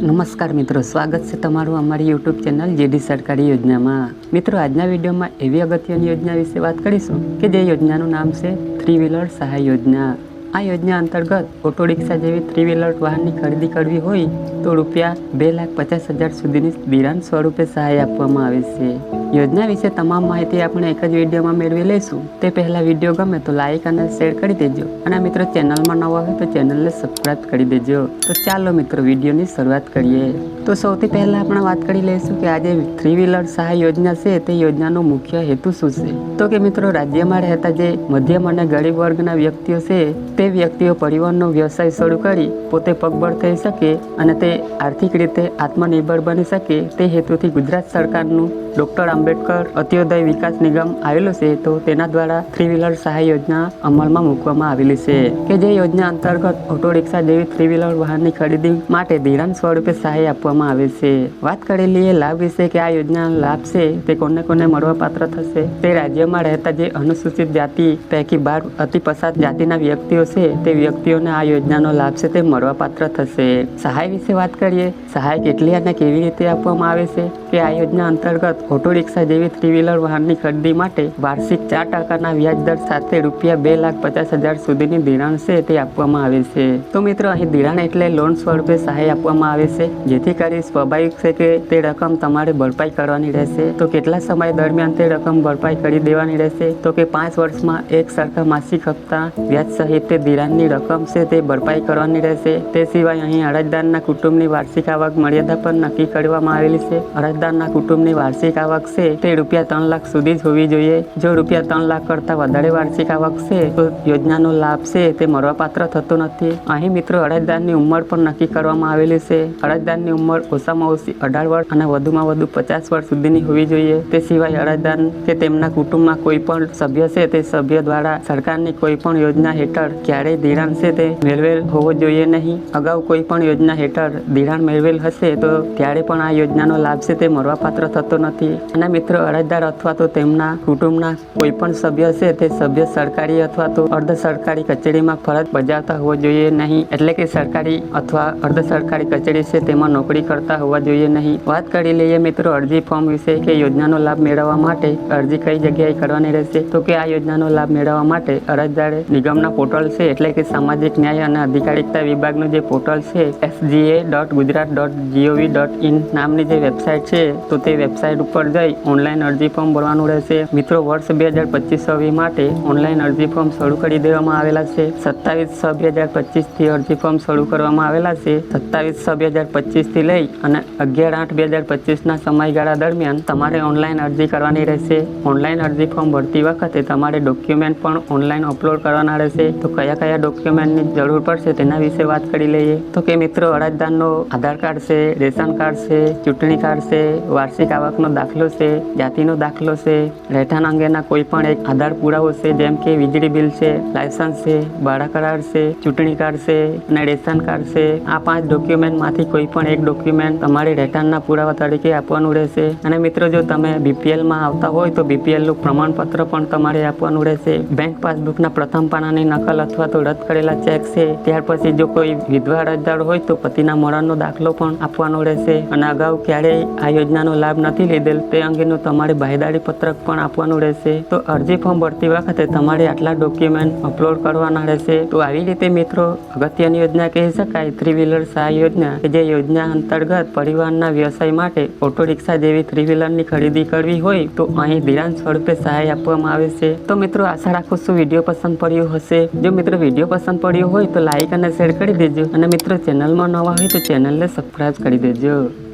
નમસ્કાર મિત્રો, સ્વાગત છે તમારું અમારી યુટ્યુબ ચેનલ જેડી સરકારી યોજનામાં. મિત્રો, આજના વિડીયોમાં એવી અગત્યની યોજના વિશે વાત કરીશું કે જે યોજનાનું નામ છે થ્રી વ્હીલર સહાય યોજના. આ યોજના અંતર્ગત ઓટો રિક્ષા જેવી થ્રી વ્હીલર વાહનની ખરીદી કરવી હોય તો રૂપિયા બે લાખ પચાસ હજાર સુધીની ધિરાણ સ્વરૂપે સહાય આપવામાં આવે છે. યોજના વિશે તમામ માહિતી આપણે એક જ વિડીયોમાં મેળવી લઈશું. તે પહેલાં વીડિયો ગમે તો લાઇક અને શેર કરી દેજો. અને મિત્રો ચેનલમાં નવા હોય તો ચેનલને સબસ્ક્રાઈબ કરી દેજો. તો ચાલો મિત્રો વિડીયોની શરૂઆત કરીએ. તો સૌથી પહેલાં આપણે વાત કરી લઈશું કે આજે થ્રી વ્હીલર સહાય યોજના છે, તે યોજનાનો મુખ્ય હેતુ શું છે? તો કે મિત્રો રાજ્યમાં રહેતા જે મધ્યમ અને ગરીબ વર્ગના વ્યક્તિઓ છે તે વ્યક્તિઓ પરિવહનનો વ્યવસાય શરૂ કરી પોતે પગભર થઈ શકે અને તે આર્થિક રીતે આત્મનિર્ભર બની શકે તે હેતુથી ગુજરાત સરકારનું ડૉક્ટર આંબેડકર અત્યોદય વિકાસ નિગમ આવેલું છે તો તેના દ્વારા થ્રી વ્હીલર સહાય યોજના અમલમાં મૂકવામાં આવેલી છે. કે જે યોજના અંતર્ગત ઓટો રિક્ષા જેવી થ્રી વ્હીલર વાહનની ખરીદી માટે ધિરાણ સ્વરૂપે સહાય આપવામાં આવે છે. વાત કરેલી એ લાભ વિશે કે આ યોજના લાભ છે તે કોને કોને મળવાપાત્ર થશે? તે રાજ્યમાં રહેતા જે અનુસૂચિત જાતિ પૈકી બાર અતિ પસાર જાતિના વ્યક્તિઓ છે તે વ્યક્તિઓને આ યોજનાનો લાભ છે તે મળવાપાત્ર થશે. સહાય વિશે વાત કરીએ. સહાય કેટલી અને કેવી રીતે આપવામાં આવે છે? કે આ યોજના અંતર્ગત ઓટો રિક્ષા જેવી થ્રી વ્હીલર વાહનની ખરીદી માટે વાર્ષિક ચાર ટકાના વ્યાજ દર સાથે રૂપિયા બે લાખ પચાસ હજાર સુધીની ધિરાણ છે તે આપવામાં આવે છે. તો મિત્રો, અહીં ધિરાણ એટલે લોન સ્વરૂપે સહાય આપવામાં આવે છે, જેથી કરી સ્વાભાવિક છે કે તે રકમ તમારે ભરપાઈ કરવાની રહેશે. તો કેટલા સમય દરમિયાન તે રકમ ભરપાઈ કરી દેવાની રહેશે? તો કે પાંચ વર્ષમાં એક સરખા માસિક હપ્તા, વ્યાજ સહિત તે ધિરાણની રકમ છે તે ભરપાઈ કરવાની રહેશે. તે સિવાય અહીં અરજદારના કુટુંબની વાર્ષિક આવક મર્યાદા પણ નક્કી કરવામાં આવેલી છે. અરજદારના કુટુંબની વાર્ષિક આવક છે તે રૂપિયા ત્રણ લાખ સુધી જ હોવી જોઈએ. જો રૂપિયા ત્રણ લાખ કરતાં વધારે વાર્ષિક આવક છે, તો યોજનાનો લાભ છે તે મળવાપાત્ર થતો નથી. અહીં મિત્રો અરજદારની ઉંમર પણ નક્કી કરવામાં આવેલી છે. અરજદારની ઉંમર ઓછામાં ઓછી અઢાર વર્ષ અને વધુમાં વધુ પચાસ વર્ષ સુધીની હોવી જોઈએ. તે સિવાય અરજદાર કે તેમના કુટુંબમાં કોઈ પણ સભ્ય છે તે સભ્ય દ્વારા સરકારની કોઈ પણ યોજના હેઠળ ક્યારેય ધિરાણ છે તે મેળવેલ હોવો જોઈએ નહીં. અગાઉ કોઈ પણ યોજના હેઠળ ધિરાણ મેળવેલ હશે તો ત્યારે પણ આ યોજનાનો લાભ છે તે મળવાપાત્ર થતો નથી. અને મિત્રો અરજદાર અથવા તો તેમના કુટુંબના કોઈ પણ સભ્ય છે, તે સભ્ય સરકારી અથવા તો અર્ધ સરકારી કચેરીમાં ફરજ બજાવતા હોવો જોઈએ નહીં. એટલે કે સરકારી અથવા અર્ધ સરકારી કચેરી છે, તેમાં નોકરી કરતા હોવા જોઈએ નહીં. વાત કરી લઈએ મિત્રો અરજી ફોર્મ વિશે કે યોજનાનો લાભ મેળવવા માટે અરજી કઈ જગ્યાએ કરવાની રહેશે? તો કે આ યોજનાનો લાભ મેળવવા માટે અરજદારે નિગમના પોર્ટલ છે, એટલે કે સામાજિક ન્યાય અને અધિકારિકતા વિભાગનું જે પોર્ટલ છે, SGA dot Gujarat dot GOV dot in નામની જે વેબસાઇટ છે તો તે વેબસાઇટ ઉપર જઈ ઓનલાઈન અરજી ફોર્મ ભરવાનું રહેશે. મિત્રો, વર્ષ બે હજાર પચીસ છવ્વીસ માટે ઓનલાઈન અરજી ફોર્મ શરૂ કરી દેવામાં આવેલા છે. સત્તાવીસ છ બે હજાર પચીસથી અરજી ફોર્મ શરૂ કરવામાં આવેલા છે. સત્તાવીસ છ બે હજાર પચીસથી લઈ અને અગિયાર આઠ બે હજાર પચીસના સમયગાળા દરમિયાન તમારે ઓનલાઈન અરજી કરવાની રહેશે. ઓનલાઈન અરજી ફોર્મ ભરતી વખતે તમારે ડોક્યુમેન્ટ પણ ઓનલાઈન અપલોડ કરવાના રહેશે. તો કયા કયા ડોક્યુમેન્ટની જરૂર પડશે તેના વિશે વાત કરી લઈએ. તો કે મિત્રો, અરજદારનો આધાર કાર્ડ છે, રેશન કાર્ડ છે, ચૂંટણી કાર્ડ છે વાર્ષિક આવકનો દાખલો છે, જાતિનો દાખલો છે, રહેઠાણ અંગેના કોઈ પણ એક આધાર પુરાવો છે, જેમ કે વીજળી બિલ છે, લાયસન્સ છે, ભાડા કરાર છે, ચૂંટણી કાર્ડ છે અને રેશન કાર્ડ છે. આ પાંચ ડોક્યુમેન્ટમાંથી કોઈ પણ એક ડોક્યુમેન્ટ તમારે રહેઠાણના પુરાવા તરીકે આપવાનું રહેશે. અને મિત્રો, જો તમે બીપીએલમાં આવતા હોય તો બીપીએલનું પ્રમાણપત્ર પણ તમારે આપવાનું રહેશે. બેંક પાસબુકના પ્રથમ પાનાની નકલ અથવા તો રદ કરેલા ચેક છે. ત્યાર પછી જો કોઈ વિધવા અરજદાર હોય તો પતિના મરણનો દાખલો પણ આપવાનો રહેશે. અને અગાઉ ક્યારેય આ યોજનાનો લાભ નથી લીધેલ. તે અંગેનું તમારે બાહેદારી પત્રક પણ આપવાનું રહેશે. તો અરજી ફોર્મ ભરતી વખતે તમારે આટલા ડોક્યુમેન્ટ અપલોડ કરવાના રહેશે. તો આવી રીતે મિત્રો, અગત્યની યોજના કહી શકાય. થ્રી વ્હીલર સહાય યોજના કે જે યોજના અંતર્ગત પરિવહનના વ્યવસાય માટે ઓટો રિક્ષા જેવી થ્રી વ્હીલરની ખરીદી કરવી હોય, તો અહીં ધિરાણ સ્વરૂપે સહાય આપવામાં આવે છે. તો મિત્રો, આશા રાખું છું વીડિયો પસંદ પડ્યો હશે. જો મિત્રો વીડિયો પસંદ પડ્યો હોય, તો લાઈક અને શેર કરી દેજો. અને મિત્રો, ચેનલમાં નવા હોય તો ચેનલને સબસ્ક્રાઈબ કરી દેજો.